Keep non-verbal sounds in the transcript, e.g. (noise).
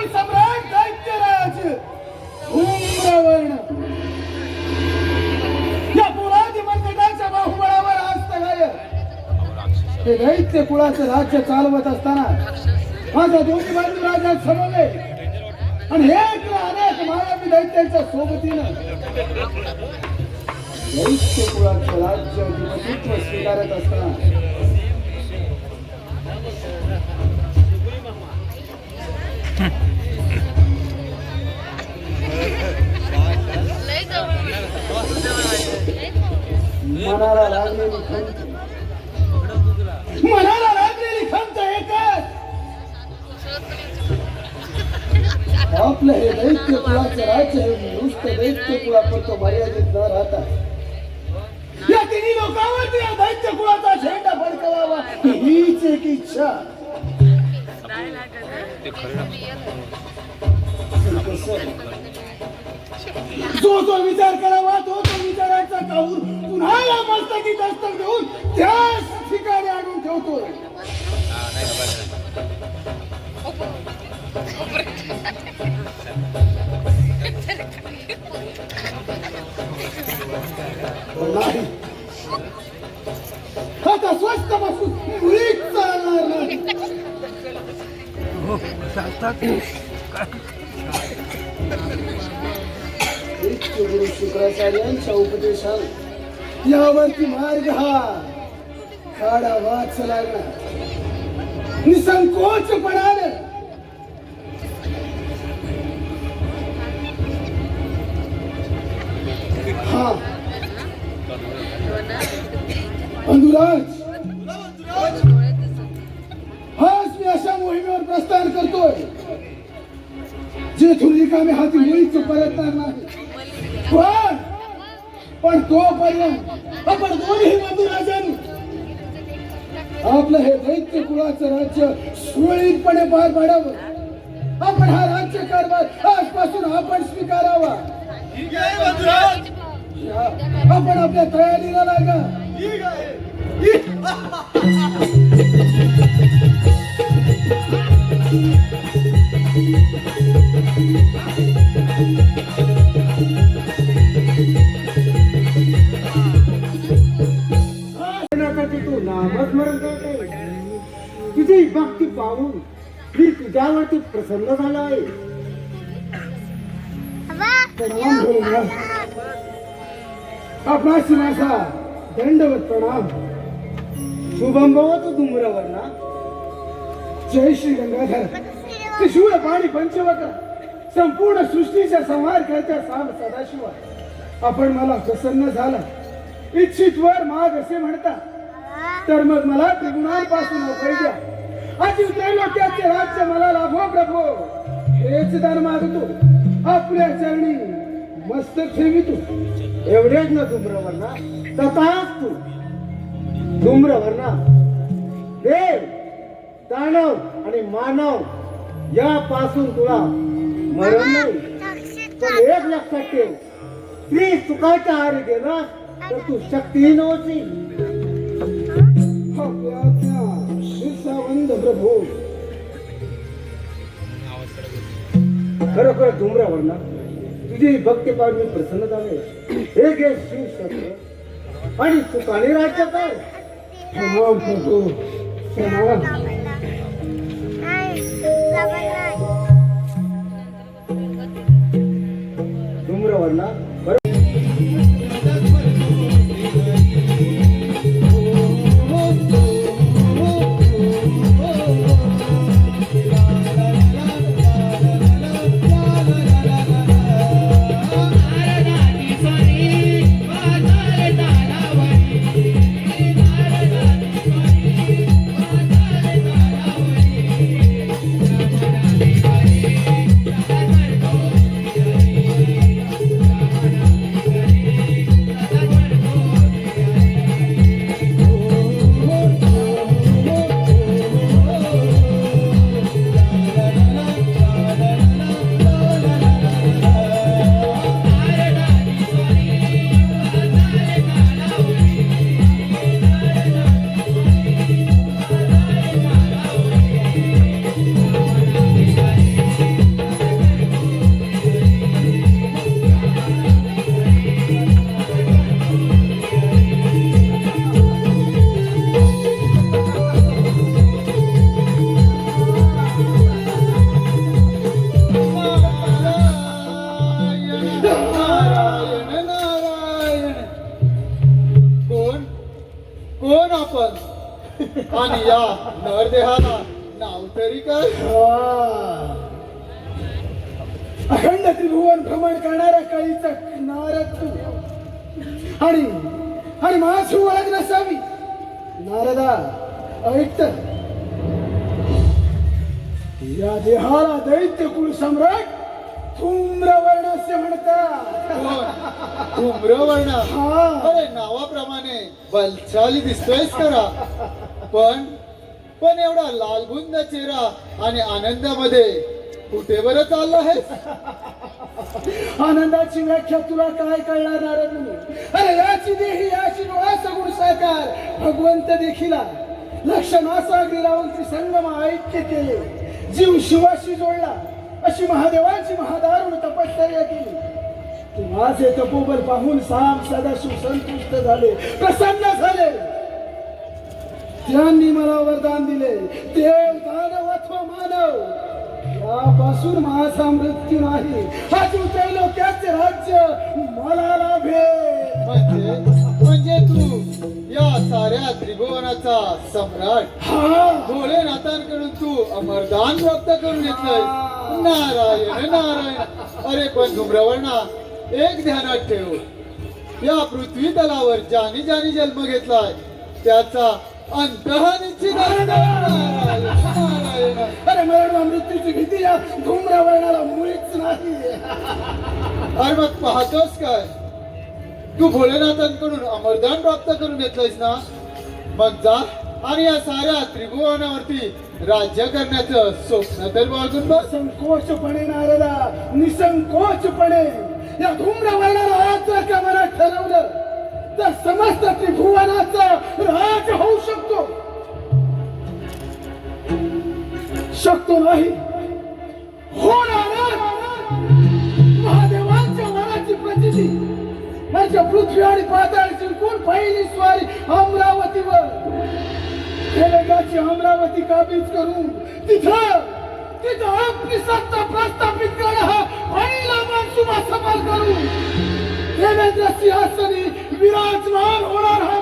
मूळ सम्राट दैत्यराज धूम्रवर्ण या पोलादी मंदिराच्या बाहुबळावर आज हे दैत्य कुळाचं राज्य चालवत असताना माझ्या दोन्ही बाजू राजा समोले आणि हे अनेक मायावी दैत्यांच्या सोबतीनं. दैत्य कुळाचं राज्य अधिपतित्व स्वीकारत असताना Hmm. मनाला लागलेली खंत मनाला लागलेली खंत एकच. आपलं हे दैत्य कुळाचं राज्य नुसतं दैत्य कुळापुरतं मर्यादित न राहता. या तिन्ही लोकांवरती या दैत्य कुळाचा झेंडा फडकवावा हीच एक इच्छा. जो जो विचार करावा तो तो विचारायचा काऊर पुन्हा या मस्तकी दस्तक देऊन त्याच ठिकाणी आणून ठेवतोय. नाही. आता स्वस्त बसून मुळीच चालणार नाही. शुक्राचार्यांच्या उपदेशात यावरती मार्ग हा. खाडा वाच लागला निसंकोचपणानं. हा. अंधुराज हाच मी अशा मोहिमेवर प्रस्थान करतोय जेथून रिकामे हाती मुळीच परतणार नाही. पण पण तोपर्यंत आपण दोन्ही बंधुराजांनी आपलं हे दैत्य कुळाचं राज्य सुरळीतपणे पार पाडावं. आपण हा राज्य कारभार आजपासून आपण स्वीकारावा. आपण आपल्या तयारीला लागा. (laughs) (laughs) भक्ती पाहून मी तुझ्यावरती प्रसन्न झालो आहे प्रणाम गुरुराज आपणाशी माझा दंडवत प्रणाम. शुभम भवत धूम्रवर्णा जय श्री गंगाधर. शूळ पाणी पंचवट. संपूर्ण सृष्टीच्या संहार करत्या साम सदाशिवा. आपण मला प्रसन्न झाला इच्छित वर माग असे म्हणता. तर मग मला त्रिगुणांपासून अभय द्या. अति त्रैलोक्याचे राज्य मला लाभो प्रभो हेच दान मागतो. आपल्या चरणी मस्तक ठेवितो. एवढेच ना धूम्रवर्णा? तथाच तू. धूम्रवर्णा. देव दानव आणि मानव यापासून तुला मरण नाही. पण एक लक्षात ठेव. स्त्री सुखाच्या आहारी गेला तर तू शक्तीहीन होशील. हो. शिरसावंद प्रभो खरोखर धूम्रवर्णा तुझी भक्ती पाहून मी प्रसन्न झाले. हे घे शिव शस्त्र. आणि सुखाने राज्य काय प्रणाम प्रभो कोण आपण? आणि या नरदेहाला नाव तरी काय? अखंड त्रिभुवन भ्रमण करणाऱ्या काळीचा नारद तू. आणि आणि माझी ओळख नसावी नारदा ऐकत या देहाला दैत्य कुळ सम्राट धूम्रवर्ण असे म्हणतात. कोण? धूम्रवर्ण हा. अरे नावाप्रमाणे बलशाली दिसतोयस खरा. पण पण एवढा लालबुंद चेहरा आणि आनंदामध्ये कुठे बरं चालला आहेस? आनंदाची व्याख्या तुला काय कळणार नारद अरे याची देही याची डोळा सगुण साकार. भगवंत देखील लक्ष नासागरी लावून संगम ऐक्य केले. जीव शिवाशी जोडला. अशी महादेवाची महादारुण तपश्चर्या केली. तू माझे तपोबल पाहून साम सदाशिव संतुष्ट झाले प्रसन्न झाले. त्यांनी मला वरदान दिले देव दानव अथवा मानव. यापासून माझा मृत्यू नाही हा जीव त्याचे राज्य मला लाभे म्हणजे म्हणजे तू या साऱ्या त्रिभुवनाचा सम्राट. हा. भोलेनाथांकडून तू अमरदान प्राप्त करून घेतलंय नारायण नारायण. अरे पण धुम्रवर्णा एक ध्यानात ठेव. या पृथ्वी तलावर ज्याने ज्याने जन्म घेतलाय त्याचा अंत निश्चित. अरे मरण मृत्यूची भीती या धूम्रवर्णाला मुळीच नाही. अरे मग पाहतोस काय? तू भोलेनाथांकडून अमरदान प्राप्त करून घेतलंयस ना? मग जा आणि या साऱ्या त्रिभुवनावरती राज्य करण्याचं स्वप्न तर बाळगून बस. संकोचपणे नारदा निसंकोचपणे. या धूम्रवर्णाला आज जर का ठरवलं? तर समस्त त्रिभुवनाचा राज होऊ शकतो. शकतो नाही. होणार महादेवांच्या वराची प्रचिती. माझ्या पृथ्वी आणि पाताळ जिंकून पहिली स्वारी अमरावती. हेलेगाची अमरावती काबीज करून तिथं तिथं आपली सत्ता प्रस्थापित करणं हा पहिला मनसुबा सफल करून देवेंद्र सिंहासनी विराजमान होणार हा